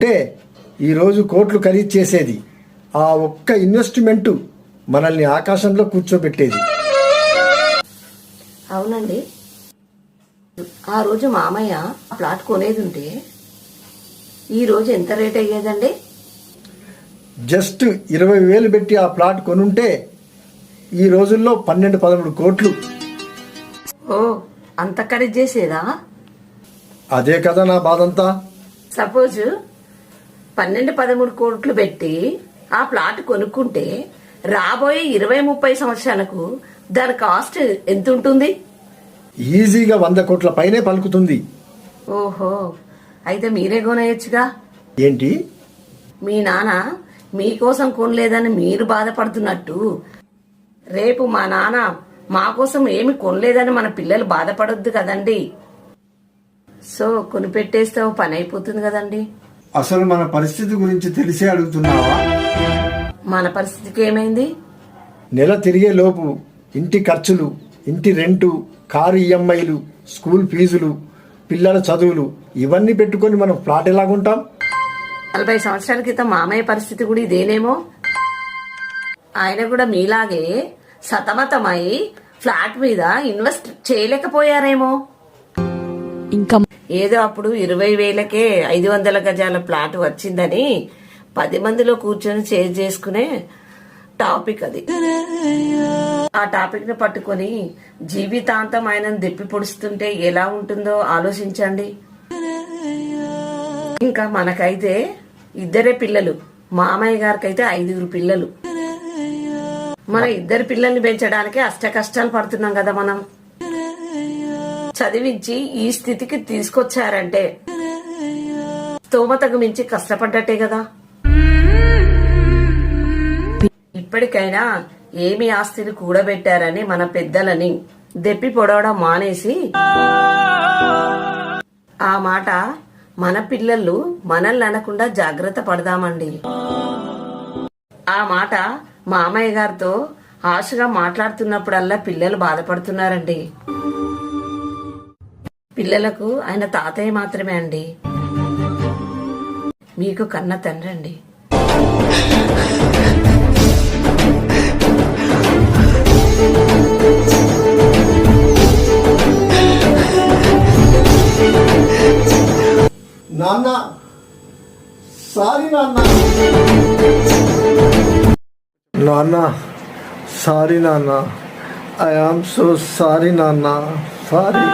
అంటే ఈరోజు కోట్లు ఖరీదు చేసేది ఆ ఒక్క ఇన్వెస్ట్మెంటు మనల్ని ఆకాశంలో కూర్చోబెట్టేది. అవునండి. ఆ రోజు మామయ్య ప్లాట్ కొనేది ఉంటే ఈ రోజు ఎంత రేట్ అయ్యేదండి? జస్ట్ ఇరవై వేలు పెట్టి ఆ ప్లాట్ కొనుంటే ఈ రోజుల్లో పన్నెండు పదమూడు కోట్లు. ఓ అంత ఖరీదు చేసేదా? అదే కదా నా బాధంతా. సపోజ్ పన్నెండు పదమూడు కోట్లు పెట్టి ఆ ప్లాట్ కొనుక్కుంటే రాబోయే ఇరవై ముప్పై సంవత్సరాలకు దాని కాస్ట్ ఎంత ఉంటుంది ఈజీగా వంద కోట్ల పైనే పలుకుతుంది. ఓహో అయితే మీరే కొనేయచ్చుగా? ఏంటి? మీ నాన్న మీకోసం కొనలేదని మీరు బాధపడుతున్నట్టు. రేపు మా నాన్న మా కోసం ఏమి కొనలేదని మన పిల్లలు బాధపడొద్దు కదండి. సో కొనిపెట్టేస్తే పని అయిపోతుంది కదండి. అసలు మన పరిస్థితి గురించి తెలిసే అడుగుతున్నావా? మన పరిస్థితికి ఏమైంది? నెల తిరిగే లోపు ఇంటి ఖర్చులు ఇంటి రెంటు కారు ఈఎంఐలు స్కూల్ ఫీజులు పిల్లల చదువులు ఇవన్నీ పెట్టుకొని మనం ప్లాట్ ఎలాగుంటాం? నలభై సంవత్సరాల క్రితం మామయ్య పరిస్థితి కూడా ఇదేనేమో. ఆయన కూడా మీలాగే సతమతమై ఫ్లాట్ మీద ఇన్వెస్ట్ చేయలేకపోయారేమో. ఇంకా ఏదో అప్పుడు ఇరవై వేలకే ఐదు వందల గజాల ప్లాట్ వచ్చిందని పది మందిలో కూర్చొని షేర్ చేసుకునే టాపిక్ అది. ఆ టాపిక్ని పట్టుకొని జీవితాంతం ఆయనను దెప్పి పొడుస్తుంటే ఎలా ఉంటుందో ఆలోచించండి. ఇంకా మనకైతే ఇద్దరే పిల్లలు. మామయ్య గారికి అయితే ఐదుగురు పిల్లలు. మన ఇద్దరు పిల్లల్ని పెంచడానికి అష్ట కష్టాలు పడుతున్నాం కదా మనం. చదివించి ఈ స్థితికి తీసుకొచ్చారంటే స్తోమతకు మించి కష్టపడ్డట్టే కదా. ఇప్పటికైనా ఏమి ఆస్తిని కూడబెట్టారని మన పెద్దలని దెప్పి పొడవడం మానేసి ఆ మాట మన పిల్లలు మనల్ని అనకుండా జాగ్రత్త పడదామండి. ఆ మాట మామయ్య గారితో ఆశగా మాట్లాడుతున్నప్పుడల్లా పిల్లలు బాధపడుతున్నారండి. పిల్లలకు ఆయన తాతయ్య మాత్రమే అండి. మీకు కన్న తండ్రి అండి. నాన్న సారీ నాన్న. నాన్న సారీ నాన్న. ఐ ఆమ్ సో సారీ నాన్న. సారీ